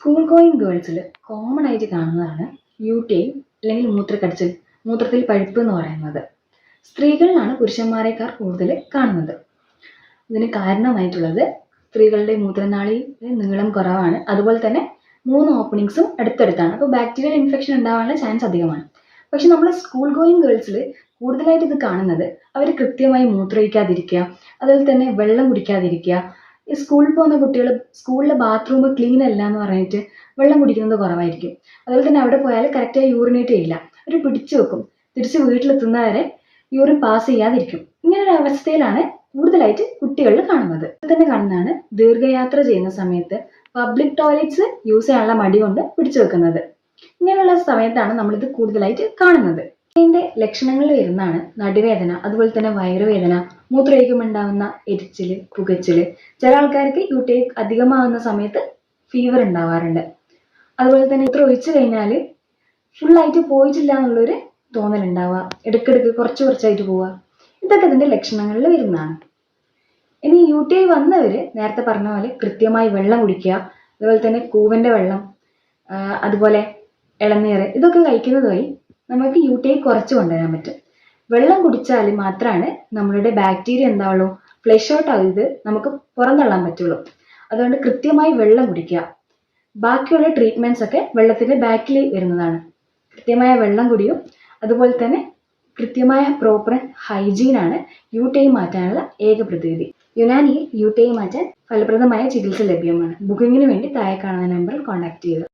School going ഗേൾസിൽ common ആയിട്ട് കാണുന്നതാണ് U അല്ലെങ്കിൽ മൂത്രക്കടിച്ചിൽ മൂത്രത്തിൽ പഴുപ്പ് എന്ന് പറയുന്നത്. സ്ത്രീകളിലാണ് പുരുഷന്മാരെക്കാൾ കൂടുതൽ കാണുന്നത്. ഇതിന് കാരണമായിട്ടുള്ളത് സ്ത്രീകളുടെ മൂത്രനാളിയിലെ നീളം കുറവാണ്. അതുപോലെ തന്നെ മൂന്ന് ഓപ്പണിങ്സും അടുത്തടുത്താണ്. അപ്പോൾ ബാക്ടീരിയൽ ഇൻഫെക്ഷൻ ഉണ്ടാവാനുള്ള ചാൻസ് അധികമാണ്. പക്ഷെ നമ്മൾ സ്കൂൾ ഗോയിങ് ഗേൾസിൽ കൂടുതലായിട്ട് ഇത് കാണുന്നത് അവർ കൃത്യമായി മൂത്രമൊഴിക്കാതിരിക്കുക അതുപോലെ തന്നെ വെള്ളം കുടിക്കാതിരിക്കുക ഈ സ്കൂളിൽ പോകുന്ന കുട്ടികൾ സ്കൂളിലെ ബാത്റൂം ക്ലീൻ അല്ല എന്ന് പറഞ്ഞിട്ട് വെള്ളം കുടിക്കുന്നത് കുറവായിരിക്കും. അതുപോലെ തന്നെ അവിടെ പോയാൽ കറക്റ്റായി യൂറിനേറ്റ് ചെയ്യില്ല അവർ പിടിച്ചു വെക്കും. തിരിച്ച് വീട്ടിലെത്തുന്നവരെ യൂറിൻ പാസ് ചെയ്യാതിരിക്കും. ഇങ്ങനെ ഒരു അവസ്ഥയിലാണ് കൂടുതലായിട്ട് കുട്ടികളിൽ കാണുന്നത്. ഇത് തന്നെ കാണുന്നതാണ് ദീർഘയാത്ര ചെയ്യുന്ന സമയത്ത് പബ്ലിക് ടോയ്ലറ്റ്സ് യൂസ് ചെയ്യാനുള്ള മടി കൊണ്ട് പിടിച്ചു വെക്കുന്നത്. ഇങ്ങനെയുള്ള സമയത്താണ് നമ്മളിത് കൂടുതലായിട്ട് കാണുന്നത്. ഇതിന്റെ ലക്ഷണങ്ങളിൽ വരുന്നതാണ് നടുവേദന അതുപോലെ തന്നെ വയറുവേദന മൂത്രമൊഴിക്കുമ്പോൾ എരിച്ചിൽ പുകച്ചിൽ ചില ആൾക്കാർക്ക് യു അധികമാവുന്ന സമയത്ത് ഫീവർ ഉണ്ടാവാറുണ്ട്. അതുപോലെ തന്നെ മൂത്രം ഒഴിച്ചു കഴിഞ്ഞാൽ ഫുള്ളായിട്ട് പോയിട്ടില്ല എന്നുള്ളൊരു തോന്നലുണ്ടാവുക ഇടയ്ക്കിടയ്ക്ക് കുറച്ച് കുറച്ചായിട്ട് പോവുക. ഇതൊക്കെ ഇതിന്റെ ലക്ഷണങ്ങളിൽ വരുന്നതാണ്. ഇനി യു ടി ഐ വന്നവർ നേരത്തെ പറഞ്ഞ പോലെ കൃത്യമായി വെള്ളം കുടിക്കുക അതുപോലെ തന്നെ കൂവന്റെ വെള്ളം അതുപോലെ ഇളനീർ ഇതൊക്കെ കഴിക്കുന്നത് വഴി നമുക്ക് യു ടി ഐ കുറച്ച് കൊണ്ടുവരാൻ പറ്റും. വെള്ളം കുടിച്ചാൽ മാത്രമാണ് നമ്മളുടെ ബാക്ടീരിയ എന്താവുള്ളൂ ഫ്ലഷ് ഔട്ട് ആയത് നമുക്ക് പുറന്തള്ളാൻ പറ്റുള്ളൂ. അതുകൊണ്ട് കൃത്യമായി വെള്ളം കുടിക്കുക. ബാക്കിയുള്ള ട്രീറ്റ്മെന്റ്സ് ഒക്കെ വെള്ളത്തിന്റെ ബാക്കിൽ വരുന്നതാണ്. കൃത്യമായ വെള്ളം കുടിയും. അതുപോലെ തന്നെ കൃത്യമായ പ്രോപ്പർ ഹൈജീനാണ് യു ടി മാറ്റാനുള്ള ഏക പ്രതിവിധി. യുനാനിയിൽ യു ടി മാറ്റാൻ ഫലപ്രദമായ ചികിത്സ ലഭ്യമാണ്. ബുക്കിങ്ങിന് വേണ്ടി താഴെ കാണുന്ന നമ്പറിൽ കോൺടാക്ട് ചെയ്യുക.